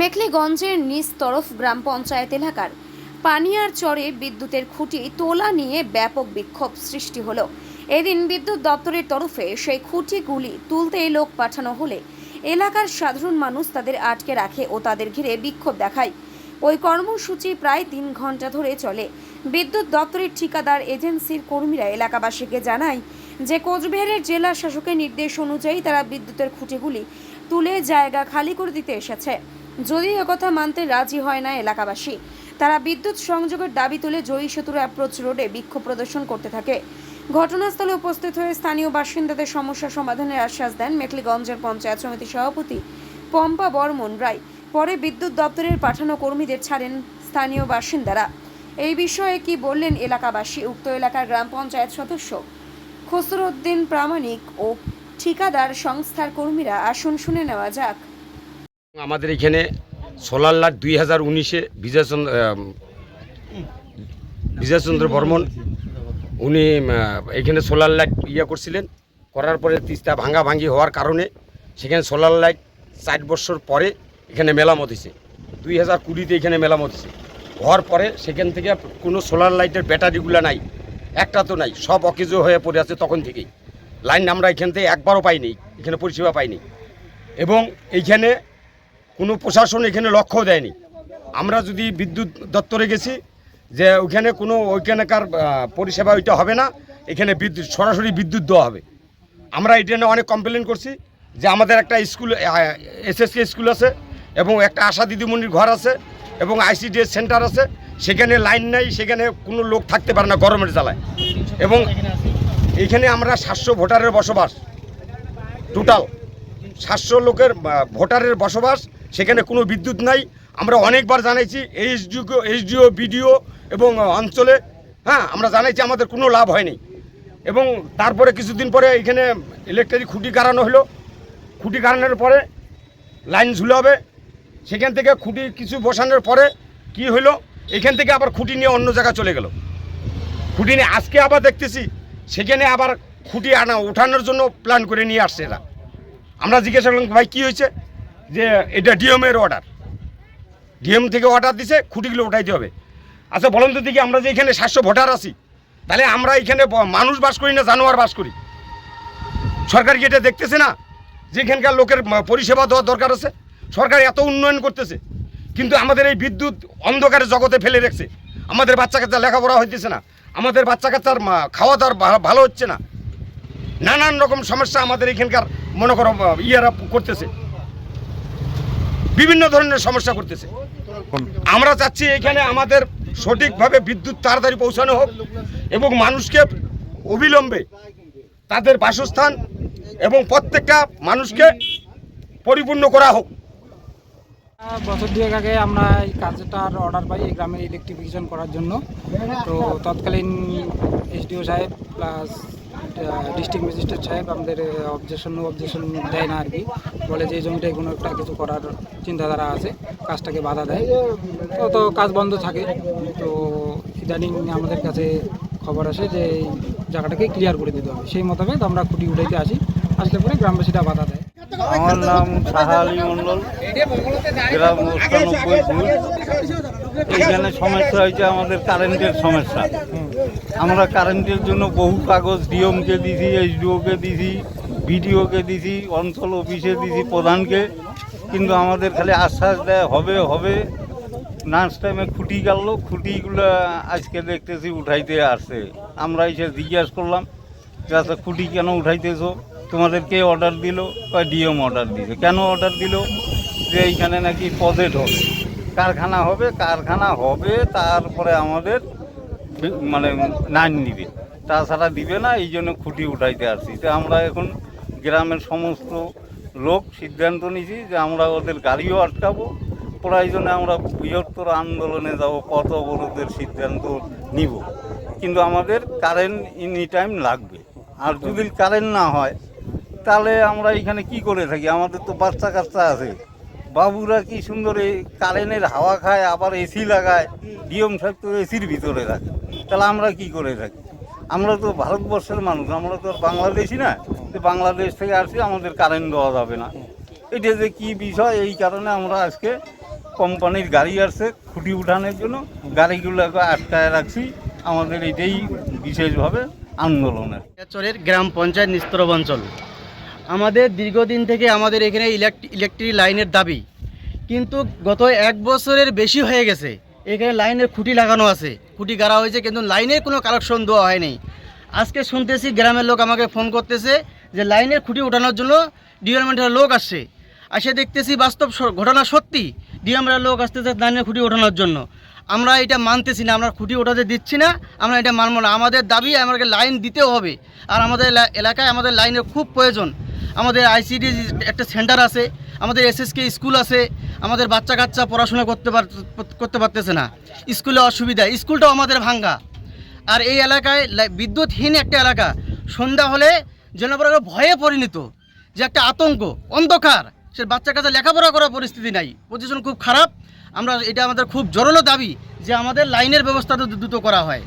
মেখলিগঞ্জের নিচ তরফ গ্রাম পঞ্চায়েত এলাকার পানিয়ার চরে বিদ্যুতের খুঁটি তোলা নিয়ে ব্যাপক বিক্ষোভ সৃষ্টি হলো। এদিন বিদ্যুৎ দপ্তরের তরফে সেই খুঁটিগুলি তুলতে লোক পাঠানো হলে এলাকার সাধারণ মানুষ তাদের আটকে রাখে ও তাদের ঘিরে বিক্ষোভ দেখায়। ওই কর্মসূচি প্রায় তিন ঘণ্টা ধরে চলে। বিদ্যুৎ দপ্তরের ঠিকাদার এজেন্সির কর্মীরা এলাকাবাসীকে জানায় যে, কোচবিহারের জেলা শাসকের নির্দেশ অনুযায়ী তারা বিদ্যুতের খুঁটিগুলি তুলে জায়গা খালি করে দিতে এসেছে। যদিও একথা মানতে রাজি হয় না এলাকাবাসী, তারা বিদ্যুৎ সংযোগের দাবি তুলে জয়ী সেতুর অ্যাপ্রোচ রোডে বিক্ষোভ প্রদর্শন করতে থাকে। ঘটনাস্থলে উপস্থিত হয়ে স্থানীয় বাসিন্দাদের সমস্যা সমাধানের আশ্বাস দেন মেখলিগঞ্জের পঞ্চায়েত সমিতির সভাপতি পম্পা বর্মন রায়। পরে বিদ্যুৎ দপ্তরের পাঠানো কর্মীদের ছাড়েন স্থানীয় বাসিন্দারা। এই বিষয়ে কি বললেন এলাকাবাসী? উক্ত এলাকার গ্রাম পঞ্চায়েত সদস্য খসরুদ্দিন প্রামাণিক ও ঠিকাদার সংস্থার কর্মীরা, আসন শুনে নেওয়া যাক। আমাদের এখানে সোলার লাইট দুই হাজার উনিশে বিজয়চন্দ্র বিজয়চন্দ্র বর্মন, উনি এখানে সোলার লাইট ইয়ে করছিলেন। করার পরে তিস্তা ভাঙা ভাঙি হওয়ার কারণে সেখানে সোলার লাইট ষাট বছর পরে এখানে মেলামত হয়েছে। দুই হাজার কুড়িতে এখানে মেলামত হয়েছে। হওয়ার পরে সেখান থেকে কোনো সোলার লাইটের ব্যাটারিগুলো নাই, একটা তো নাই, সব অকেজো হয়ে পড়ে আছে তখন থেকেই। লাইন আমরা এখান থেকে একবারও পাইনি, এখানে পরিষেবা পাইনি। এবং এইখানে কোনো প্রশাসন এখানে লক্ষ্য দেয়নি। আমরা যদি বিদ্যুৎ দপ্তরে গেছি, যে ওইখানে কোনো ওইখানকার পরিষেবা ওইটা হবে না, এখানে বিদ্যুৎ, সরাসরি বিদ্যুৎ দেওয়া হবে। আমরা এটা নিয়ে অনেক কমপ্লেন করছি যে আমাদের একটা স্কুল এসএসকে স্কুল আছে এবং একটা আশা দিদিমণির ঘর আছে এবং আইসিডিএস সেন্টার আছে। সেখানে লাইন নাই, সেখানে কোনো লোক থাকতে পারে না গরমের জ্বালায়। এবং এখানে আমরা সাতশো ভোটারের বসবাস টোটাল সাতশো লোকের ভোটারের বসবাস, সেখানে কোনো বিদ্যুৎ নাই। আমরা অনেকবার জানাইছি, এইচডিও এইচডিও, বিডিও এবং অঞ্চলে হ্যাঁ আমরা জানাইছি, আমাদের কোনো লাভ হয়নি। এবং তারপরে কিছুদিন পরে এখানে ইলেকট্রিক খুঁটি গাড়ানো হলো। খুঁটি গাড়ানোর পরে লাইন ঝুলে হবে। সেখান থেকে খুঁটি কিছু বসানোর পরে কি হলো? এখান থেকে আবার খুঁটি নিয়ে অন্য জায়গায় চলে গেল। খুঁটি নিয়ে আজকে আবার দেখতেছি, সেখানে আবার খুঁটি আনা, ওঠানোর জন্য প্ল্যান করে নিয়ে আসছে এরা। আমরা জিজ্ঞাসা করলাম, ভাই, কী হয়েছে? যে, এটা ডিএমের অর্ডার ডিএম থেকে অর্ডার দিছে, খুঁটিগুলো উঠাইতে হবে। আচ্ছা বলুন তো দেখি, আমরা যে এখানে সাতশো ভোটার আছি, তাহলে আমরা এখানে মানুষ বাস করি না জানোয়ার বাস করি? সরকার কি এটা দেখতেছে না? যে এখানকার লোকের পরিষেবা দেওয়ার দরকার আছে? সরকার এত উন্নয়ন করতেছে, কিন্তু আমাদের এই বিদ্যুৎ অন্ধকারের জগতে ফেলে রেখেছে। আমাদের বাচ্চা কাচ্চা লেখাপড়া হইতেছে না। আমাদের বাচ্চা কাচ্চার খাওয়া দাওয়ার ভালো হচ্ছে না। নানান রকম সমস্যা আমাদের এখানকার মনে করো ইয়েরা করতেছে। বিভিন্ন ধরনের সমস্যা করতেছে। আমরা চাচ্ছি এখানে আমাদের সঠিকভাবে বিদ্যুৎ তাড়াতাড়ি পৌঁছানো হোক এবং মানুষকে অবিলম্বে তাদের বাসস্থান এবং প্রত্যেকটা মানুষকে পরিপূর্ণ করা হোক। বছর দুয়েক আগে আমরা এই কাজটার অর্ডার পাই এই গ্রামের ইলেকট্রিফিকেশন করার জন্য। তো তৎকালীন এসডিও সাহেব প্লাস ডিস্ট্রিক্ট ম্যাজিস্ট্রেট সাহেব আমাদের অবজেকশন অবজেকশন দেয় না আর কি। বলে যে এই জমিটায় কোনো একটা কিছু করার চিন্তাধারা আছে, কাজটাকে বাধা দেয়। তো তো কাজ বন্ধ থাকে। তো ইদানিং আমাদের কাছে খবর আসে যে এই জায়গাটাকে ক্লিয়ার করে দিতে হবে। সেই মোতাবেক আমরা খুঁটি উঠাইতে আসি। আসলে পরে গ্রামবাসীরা বাধা দেয়। আমার নাম সাহা আলী মণ্ডল, গ্রাম অষ্টানব্বই ফুট এইখানে সমস্যা হয়েছে আমাদের কারেন্টের সমস্যা। আমরা কারেন্টের জন্য বহু কাগজ ডিএমকে দিছি, এইচডিওকে দিছি, বিডিওকে দিছি, অঞ্চল অফিসে দিছি প্রধানকে। কিন্তু আমাদের খালি আশ্বাস দেয়, হবে হবে। নার্স টাইমে খুঁটি গেল খুঁটিগুলো আজকে দেখতেছি উঠাইতে আসছে। আমরা এসে জিজ্ঞাসা করলাম, যে আচ্ছা খুঁটি কেন উঠাইতেছো? তোমাদের কে অর্ডার দিল, বা ডিএম অর্ডার দিছে কেন অর্ডার দিল? যে এইখানে নাকি প্রজেক্ট হবে। কারখানা হবে কারখানা হবে, তারপরে আমাদের মানে নাইন নিবে। তাছাড়া দিবে না, এই জন্য খুঁটি উঠাইতে আসছি। তো আমরা এখন গ্রামের সমস্ত লোক সিদ্ধান্ত নিয়েছি যে আমরা ওদের গাড়িও আটকাবো। প্রয়োজনে আমরা বৃহত্তর আন্দোলনে যাব, পথ অবরোধের সিদ্ধান্ত নিব। কিন্তু আমাদের কারেন্ট এনি টাইম লাগবে। আর যদি কারেন্ট না হয় তাহলে আমরা এখানে কি করে থাকি? আমাদের তো বাচ্চা কাচ্চা আছে। বাবুরা কি সুন্দর এই কারেন্টের হাওয়া খায়, আবার এসি লাগায় ডিএম সাহেব তো এসির ভিতরে রাখে। তাহলে আমরা কি করে থাকি? আমরা তো ভারতবর্ষের মানুষ, আমরা তো বাংলাদেশি না। যে বাংলাদেশ থেকে আসছি আমাদের কারেন্ট দেওয়া যাবে না। এটা যে কি বিষয়, এই কারণে আমরা আজকে কোম্পানির গাড়ি আসছে, খুঁটি উঠানোর জন্য। গাড়িগুলোকে আটকায় রাখছি। আমাদের এটাই বিশেষভাবে আন্দোলনের। গ্রাম পঞ্চায়েত নিস্তরব অঞ্চল। আমাদের দীর্ঘদিন থেকে আমাদের এখানে ইলেকট্রিক লাইনের দাবি। কিন্তু গত এক বছরের বেশি হয়ে গেছে। এখানে লাইনের খুঁটি লাগানো আছে। খুঁটি গাড়া হয়েছে, কিন্তু লাইনের কোনো কালেকশন দেওয়া হয়নি। আজকে শুনতেছি গ্রামের লোক আমাকে ফোন করতেছে যে লাইনের খুঁটি ওঠানোর জন্য ডিপার্টমেন্টের লোক আসছে। আসে দেখতেছি বাস্তব ঘটনা সত্যি। ডিপার্টমেন্টের লোক আসতেছে লাইনের খুঁটি ওঠানোর জন্য। আমরা এটা মানতেছি না, আমরা খুঁটি ওঠাতে দিচ্ছি না, আমরা এটা মানবো না। আমাদের দাবি আমাদেরকে লাইন দিতেও হবে। আর আমাদের এলা- এলাকায় আমাদের লাইনের খুব প্রয়োজন। আমাদের আইসিডি একটা সেন্টার আছে, আমাদের এসএসকে স্কুল আছে, আমাদের বাচ্চা কাচ্চা পড়াশোনা করতে পার, করতে পারতেছে না। স্কুলে অসুবিধা, স্কুলটাও আমাদের ভাঙ্গা। আর এই এলাকায় বিদ্যুৎহীন একটা এলাকা। সন্ধ্যা হলে জনপরা ভয়ে পরিণত, যে একটা আতঙ্ক, অন্ধকার। সে বাচ্চা কাছে লেখাপড়া করার পরিস্থিতি নাই। পজিশন খুব খারাপ। আমরা, এটা আমাদের খুব জোরালো দাবি যে আমাদের লাইনের ব্যবস্থা দ্রুত করা হয়।